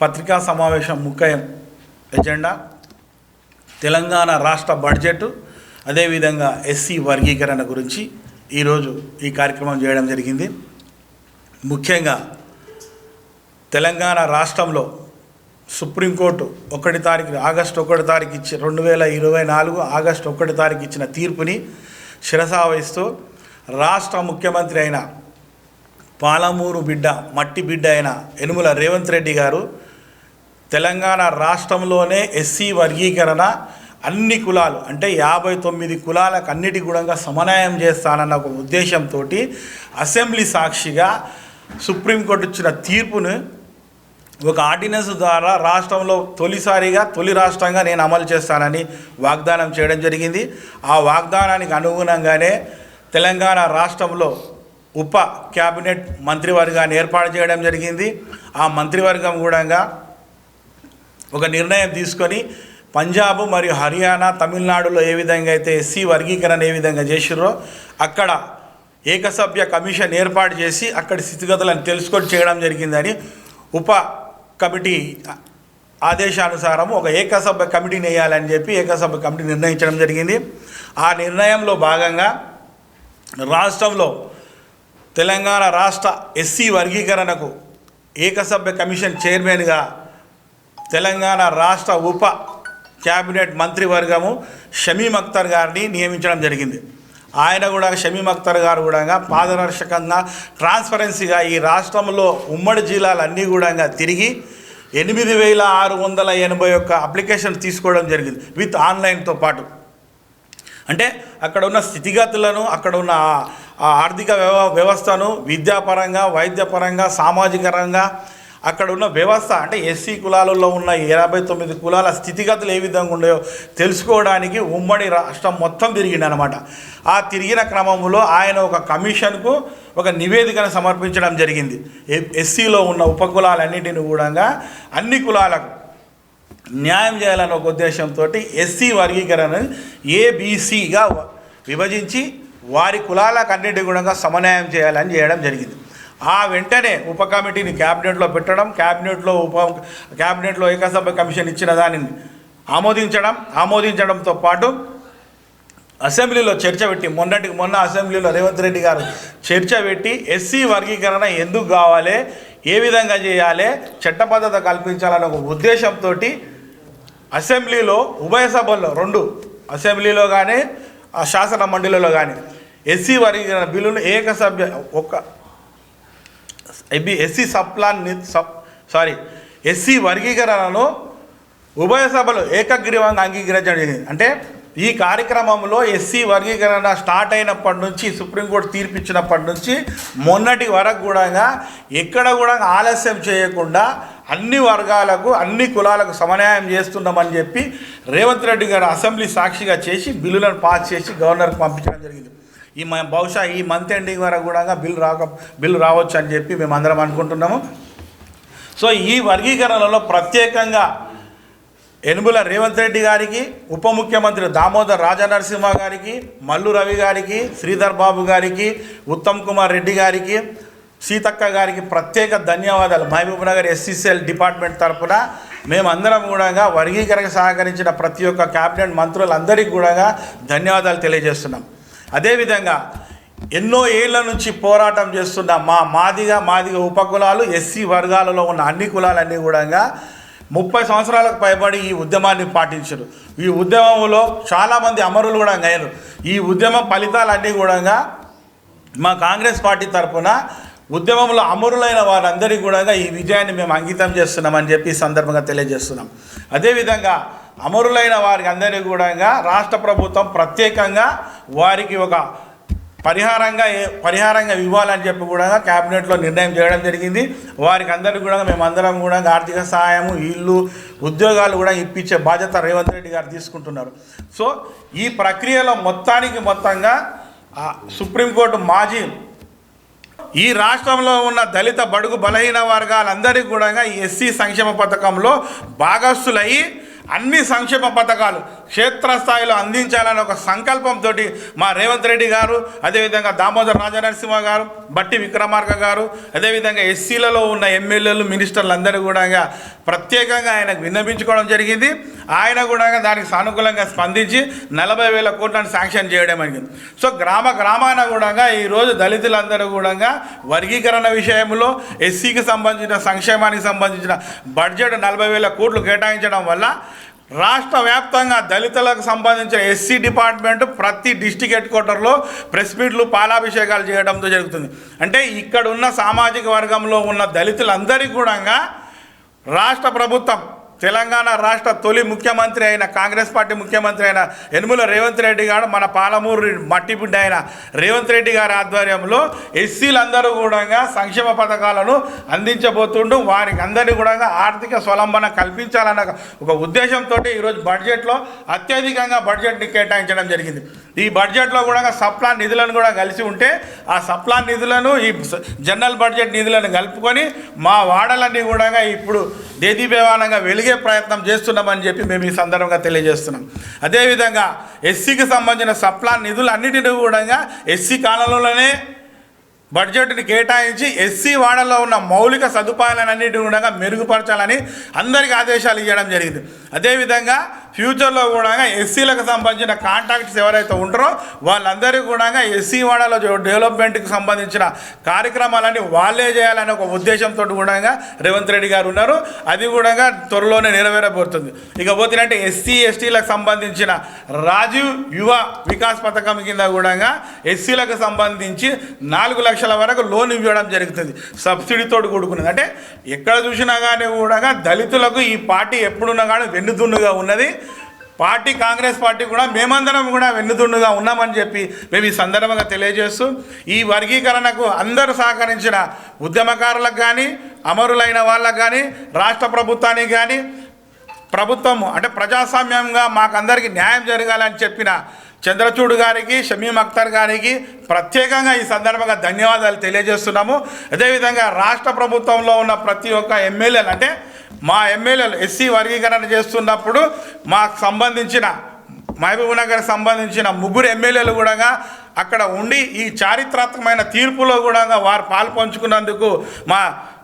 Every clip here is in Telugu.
పత్రికా సమావేశం ముఖ్యం ఎజెండా తెలంగాణ రాష్ట్ర బడ్జెట్ అదేవిధంగా ఎస్సీ వర్గీకరణ గురించి ఈరోజు ఈ కార్యక్రమం చేయడం జరిగింది. ముఖ్యంగా తెలంగాణ రాష్ట్రంలో సుప్రీంకోర్టు ఒకటి తారీఖు ఆగస్టు ఒకటి తారీఖు ఇచ్చి రెండు వేల ఇరవై నాలుగు ఆగస్టు ఒకటి తారీఖు ఇచ్చిన తీర్పుని శిరసావహిస్తూ రాష్ట్ర ముఖ్యమంత్రి అయిన పాలమూరు బిడ్డ మట్టి బిడ్డ అయిన యనుమల రేవంత్ రెడ్డి గారు తెలంగాణ రాష్ట్రంలోనే ఎస్సీ వర్గీకరణ అన్ని కులాలు అంటే యాభై తొమ్మిది కులాలకు అన్నిటి కూడా సమన్వయం చేస్తానన్న ఒక ఉద్దేశంతో అసెంబ్లీ సాక్షిగా సుప్రీంకోర్టు ఇచ్చిన తీర్పును ఒక ఆర్డినెన్స్ ద్వారా రాష్ట్రంలో తొలిసారిగా తొలి రాష్ట్రంగా నేను అమలు చేస్తానని వాగ్దానం చేయడం జరిగింది. ఆ వాగ్దానానికి అనుగుణంగానే తెలంగాణ రాష్ట్రంలో ఉప క్యాబినెట్ మంత్రివర్గాన్ని ఏర్పాటు చేయడం జరిగింది. ఆ మంత్రివర్గం కూడా ఒక నిర్ణయం తీసుకొని పంజాబ్ మరియు హర్యానా తమిళనాడులో ఏ విధంగా అయితే ఎస్సీ వర్గీకరణ ఏ విధంగా చేసిర్రో అక్కడ ఏకసభ్య కమిషన్ ఏర్పాటు చేసి అక్కడి స్థితిగతులను తెలుసుకొని చేయడం జరిగిందని ఉప కమిటీ ఆదేశానుసారం ఒక ఏకసభ్య కమిటీని వేయాలని చెప్పి ఏకసభ్య కమిటీ నిర్ణయించడం జరిగింది. ఆ నిర్ణయంలో భాగంగా రాష్ట్రంలో తెలంగాణ రాష్ట్ర ఎస్సీ వర్గీకరణకు ఏకసభ్య కమిషన్ చైర్మన్గా తెలంగాణ రాష్ట్ర ఉప క్యాబినెట్ మంత్రివర్గము షమీమ్ అఖ్తర్ గారిని నియమించడం జరిగింది. ఆయన కూడా షమీమ్ అఖ్తర్ గారు కూడా పారదర్శకంగా ట్రాన్స్పరెన్సీగా ఈ రాష్ట్రంలో ఉమ్మడి జిల్లాలన్నీ కూడా తిరిగి ఎనిమిది వేల ఆరు వందల ఎనభై ఒక్క అప్లికేషన్ తీసుకోవడం జరిగింది విత్ ఆన్లైన్తో పాటు. అంటే అక్కడ ఉన్న స్థితిగతులను అక్కడ ఉన్న ఆర్థిక వ్యవ వ్యవస్థను విద్యాపరంగా వైద్యపరంగా సామాజికరంగా అక్కడ ఉన్న వ్యవస్థ అంటే ఎస్సీ కులాలలో ఉన్న ఎనభై తొమ్మిది కులాల స్థితిగతులు ఏ విధంగా ఉన్నాయో తెలుసుకోవడానికి ఉమ్మడి రాష్ట్రం మొత్తం తిరిగింది అనమాట ఆ తిరిగిన క్రమంలో ఆయన ఒక కమిషన్కు ఒక నివేదికను సమర్పించడం జరిగింది. ఎ- ఎస్సీలో ఉన్న ఉపకులాలన్నింటిని కూడా అన్ని కులాలకు న్యాయం చేయాలనే ఒక ఉద్దేశంతో ఎస్సీ వర్గీకరణ ఏబీసీగా విభజించి వారి కులాలకు అన్నిటి కూడా సమన్వయం చేయాలని చేయడం జరిగింది. ఆ వెంటనే ఉప కమిటీని క్యాబినెట్లో పెట్టడం క్యాబినెట్లో ఉప క్యాబినెట్లో ఏకసభ్య కమిషన్ ఇచ్చిన దానిని ఆమోదించడం ఆమోదించడంతో పాటు అసెంబ్లీలో చర్చ పెట్టి మొన్నటికి మొన్న అసెంబ్లీలో రేవంత్ రెడ్డి గారు చర్చ పెట్టి ఎస్సీ వర్గీకరణ ఎందుకు కావాలి ఏ విధంగా చేయాలి చట్టబద్ధత కల్పించాలనే ఒక ఉద్దేశంతో అసెంబ్లీలో ఉభయ సభల్లో రెండు అసెంబ్లీలో కానీ ఆ శాసన మండలిలో కానీ ఎస్సీ వర్గీకరణ బిల్లును ఏకసభ్య ఒక SC sub plan sub sorry SC వర్గీకరణను ఉభయ సభలు ఏకగ్రీవంగా అంగీకరించడం జరిగింది. అంటే ఈ కార్యక్రమంలో ఎస్సీ వర్గీకరణ స్టార్ట్ అయినప్పటి నుంచి సుప్రీంకోర్టు తీర్పు ఇచ్చినప్పటి నుంచి మొన్నటి వరకు కూడా ఎక్కడ కూడా ఆలస్యం చేయకుండా అన్ని వర్గాలకు అన్ని కులాలకు సమన్వయం చేస్తున్నామని చెప్పి రేవంత్ రెడ్డి గారు అసెంబ్లీ సాక్షిగా చేసి బిల్లులను పాస్ చేసి గవర్నర్కి పంపించడం జరిగింది. ఈ మ- బహుశా ఈ మంత్ ఎండింగ్ వరకు కూడా బిల్లు రాక బిల్లు రావచ్చు అని చెప్పి మేము అందరం అనుకుంటున్నాము. సో ఈ వర్గీకరణలో ప్రత్యేకంగా ఎనుబుల రేవంత్ రెడ్డి గారికి ఉప ముఖ్యమంత్రి దామోదర్ రాజనరసింహ గారికి మల్లు రవి గారికి శ్రీధర్ బాబు గారికి ఉత్తమ్ కుమార్ రెడ్డి గారికి సీతక్క గారికి ప్రత్యేక ధన్యవాదాలు. మహబూబ్ నగర్ ఎస్సీసీఎల్ డిపార్ట్మెంట్ తరపున మేమందరం కూడా వర్గీకరణకు సహకరించిన ప్రతి ఒక్క క్యాబినెట్ మంత్రులందరికీ కూడా ధన్యవాదాలు తెలియజేస్తున్నాం. అదేవిధంగా ఎన్నో ఏళ్ళ నుంచి పోరాటం చేస్తున్న మా మాదిగ మాదిగ ఉపకులాలు ఎస్సీ వర్గాలలో ఉన్న అన్ని కులాలన్నీ కూడా ముప్పై సంవత్సరాలకు పైబడి ఈ ఉద్యమాన్ని పాటించారు. ఈ ఉద్యమంలో చాలామంది అమరులు కూడా అయ్యారు. ఈ ఉద్యమ ఫలితాలన్నీ కూడా మా కాంగ్రెస్ పార్టీ తరఫున ఉద్యమంలో అమరులైన వారందరికీ కూడా ఈ విజయాన్ని మేము అంకితం చేస్తున్నామని చెప్పి సందర్భంగా తెలియజేస్తున్నాం. అదేవిధంగా అమరులైన వారికి అందరికీ కూడా రాష్ట్ర ప్రభుత్వం ప్రత్యేకంగా వారికి ఒక పరిహారంగా పరిహారంగా ఇవ్వాలని చెప్పి కూడా క్యాబినెట్లో నిర్ణయం చేయడం జరిగింది. వారికి అందరికీ కూడా మేమందరం కూడా ఆర్థిక సహాయము ఇల్లు ఉద్యోగాలు కూడా ఇప్పించే బాధ్యత రేవంత్ రెడ్డి గారు తీసుకుంటున్నారు. సో ఈ ప్రక్రియలో మొత్తానికి మొత్తంగా సుప్రీంకోర్టు మాజీ ఈ రాష్ట్రంలో ఉన్న దళిత బడుగు బలహీన వర్గాలందరికీ కూడా ఈ ఎస్సీ సంక్షేమ పథకంలో భాగస్థులయ్యి అన్ని సంక్షేమ పథకాలు క్షేత్రస్థాయిలో అందించాలని ఒక సంకల్పంతో మా రేవంత్ రెడ్డి గారు అదేవిధంగా దామోదర్ రాజనరసింహ గారు బట్టి విక్రమార్క గారు అదేవిధంగా ఎస్సీలలో ఉన్న ఎమ్మెల్యేలు మినిస్టర్లు అందరూ కూడా ప్రత్యేకంగా ఆయనకు విన్నపించుకోవడం జరిగింది. ఆయన కూడా దానికి సానుకూలంగా స్పందించి నలభై వేల కోట్లను శాంక్షన్ చేయడం జరిగింది. సో గ్రామ గ్రామాన కూడా ఈరోజు దళితులందరూ కూడా వర్గీకరణ విషయంలో ఎస్సీకి సంబంధించిన సంక్షేమానికి సంబంధించిన బడ్జెట్ నలభై వేల కోట్లు కేటాయించడం వల్ల రాష్ట్ర వ్యాప్తంగా దళితులకు సంబంధించిన ఎస్సీ డిపార్ట్మెంట్ ప్రతి డిస్టిక్ హెడ్ క్వార్టర్లో ప్రెస్ మీట్లు పాలాభిషేకాలు చేయడంతో జరుగుతుంది. అంటే ఇక్కడ ఉన్న సామాజిక వర్గంలో ఉన్న దళితులందరికీ కూడా రాష్ట్ర ప్రభుత్వం తెలంగాణ రాష్ట్ర తొలి ముఖ్యమంత్రి అయిన కాంగ్రెస్ పార్టీ ముఖ్యమంత్రి అయిన యనుమల రేవంత్ రెడ్డి గారు మన పాలమూరు మట్టిబిడ్డ అయిన రేవంత్ రెడ్డి గారి ఆధ్వర్యంలో ఎస్సీలందరూ కూడా సంక్షేమ పథకాలను అందించబోతుండు. వారికి అందరినీ కూడా ఆర్థిక స్వలంబన కల్పించాలన్న ఒక ఉద్దేశంతో ఈరోజు బడ్జెట్లో అత్యధికంగా బడ్జెట్ని కేటాయించడం జరిగింది. ఈ బడ్జెట్లో కూడా సప్లాన్ నిధులను కూడా కలిసి ఉంటే ఆ సప్లాన్ నిధులను ఈ జనరల్ బడ్జెట్ నిధులను కలుపుకొని మా వాడలన్నీ కూడా ఇప్పుడు దేదీపేవానంగా వెలిగే ప్రయత్నం చేస్తున్నామని చెప్పి మేము ఈ సందర్భంగా తెలియజేస్తున్నాం. అదేవిధంగా ఎస్సీకి సంబంధించిన సప్లా నిధులు అన్నిటిని కూడా ఎస్సీ కాలంలోనే బడ్జెట్ని కేటాయించి ఎస్సీ వాడలో ఉన్న మౌలిక సదుపాయాలన్నింటినీ కూడా మెరుగుపరచాలని అందరికీ ఆదేశాలు ఇవ్వడం జరిగింది. అదేవిధంగా ఫ్యూచర్లో కూడా ఎస్సీలకు సంబంధించిన కాంట్రాక్ట్స్ ఎవరైతే ఉంటారో వాళ్ళందరికీ కూడా ఎస్సీ వాడలో డెవలప్మెంట్కి సంబంధించిన కార్యక్రమాలన్నీ వాళ్ళే చేయాలనే ఒక ఉద్దేశంతో కూడా రేవంత్ రెడ్డి గారు ఉన్నారు. అది కూడా త్వరలోనే నెరవేరబోతుంది. ఇక పోతేనంటే ఎస్సీ ఎస్టీలకు సంబంధించిన రాజీవ్ యువ వికాస్ పథకం కింద కూడా ఎస్సీలకు సంబంధించి నాలుగు లక్షల వరకు లోన్ ఇవ్వడం జరుగుతుంది. సబ్సిడీతో కూడుకున్నది. అంటే ఎక్కడ చూసినా కానీ కూడా దళితులకు ఈ పార్టీ ఎప్పుడున్నా కానీ వెన్నుదున్నుగా ఉన్నది. పార్టీ కాంగ్రెస్ పార్టీ కూడా మేమందరం కూడా వెన్నుదున్నుగా ఉన్నామని చెప్పి మేము ఈ సందర్భంగా తెలియజేస్తూ ఈ వర్గీకరణకు అందరూ సహకరించిన ఉద్యమకారులకు కానీ అమరులైన వాళ్ళకు కానీ రాష్ట్ర ప్రభుత్వానికి కానీ ప్రభుత్వం అంటే ప్రజాస్వామ్యంగా మాకందరికీ న్యాయం జరగాలని చెప్పిన చంద్రచూడ్ గారికి షమీం అఖ్తర్ గారికి ప్రత్యేకంగా ఈ సందర్భంగా ధన్యవాదాలు తెలియజేస్తున్నాము. అదేవిధంగా రాష్ట్ర ప్రభుత్వంలో ఉన్న ప్రతి ఒక్క ఎమ్మెల్యేలు అంటే మా ఎమ్మెల్యేలు ఎస్సీ వర్గీకరణ చేస్తున్నప్పుడు మాకు సంబంధించిన మహబూబ్నగర్ సంబంధించిన ముగ్గురు ఎమ్మెల్యేలు కూడా అక్కడ ఉండి ఈ చారిత్రాత్మకమైన తీర్పులో కూడా వారు పాలు పంచుకున్నందుకు మా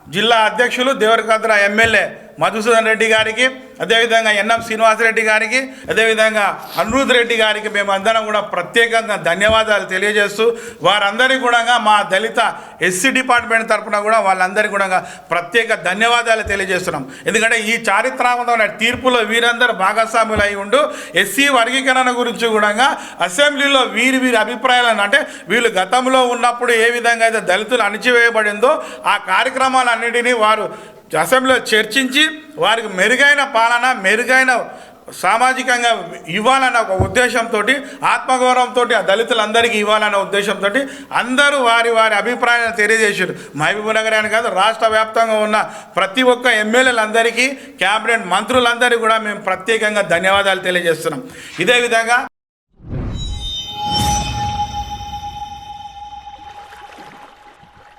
జిల్లా అధ్యక్షులు దేవరకద్ర ఎమ్మెల్యే మధుసూదన్ రెడ్డి గారికి అదేవిధంగా ఎన్ఎం శ్రీనివాసరెడ్డి గారికి అదేవిధంగా అనిరుద్ రెడ్డి గారికి మేము కూడా ప్రత్యేకంగా ధన్యవాదాలు తెలియజేస్తూ వారందరికీ కూడా మా దళిత ఎస్సీ డిపార్ట్మెంట్ తరఫున కూడా వాళ్ళందరికీ కూడా ప్రత్యేక ధన్యవాదాలు తెలియజేస్తున్నాం. ఎందుకంటే ఈ చారిత్రాత్మకమైన తీర్పులో వీరందరూ భాగస్వాములు అయి ఉండు ఎస్సీ వర్గీకరణ గురించి కూడా అసెంబ్లీలో వీరి వీరి అభిప్రాయాలను అంటే వీళ్ళు గతంలో ఉన్నప్పుడు ఏ విధంగా అయితే దళితులు అణిచివేయబడిందో ఆ కార్యక్రమాలన్నింటినీ వారు అసెంబ్లీలో చర్చించి వారికి మెరుగైన పాలన మెరుగైన సామాజికంగా ఇవ్వాలన్న ఒక ఉద్దేశంతో ఆత్మగౌరవంతో ఆ దళితులందరికీ ఇవ్వాలన్న ఉద్దేశంతో అందరూ వారి వారి అభిప్రాయాలను తెలియజేశారు. మహబూబ్ నగర్ అని కాదు రాష్ట్ర వ్యాప్తంగా ఉన్న ప్రతి ఒక్క ఎమ్మెల్యేలందరికీ క్యాబినెట్ మంత్రులందరికీ కూడా మేము ప్రత్యేకంగా ధన్యవాదాలు తెలియజేస్తున్నాం. ఇదే విధంగా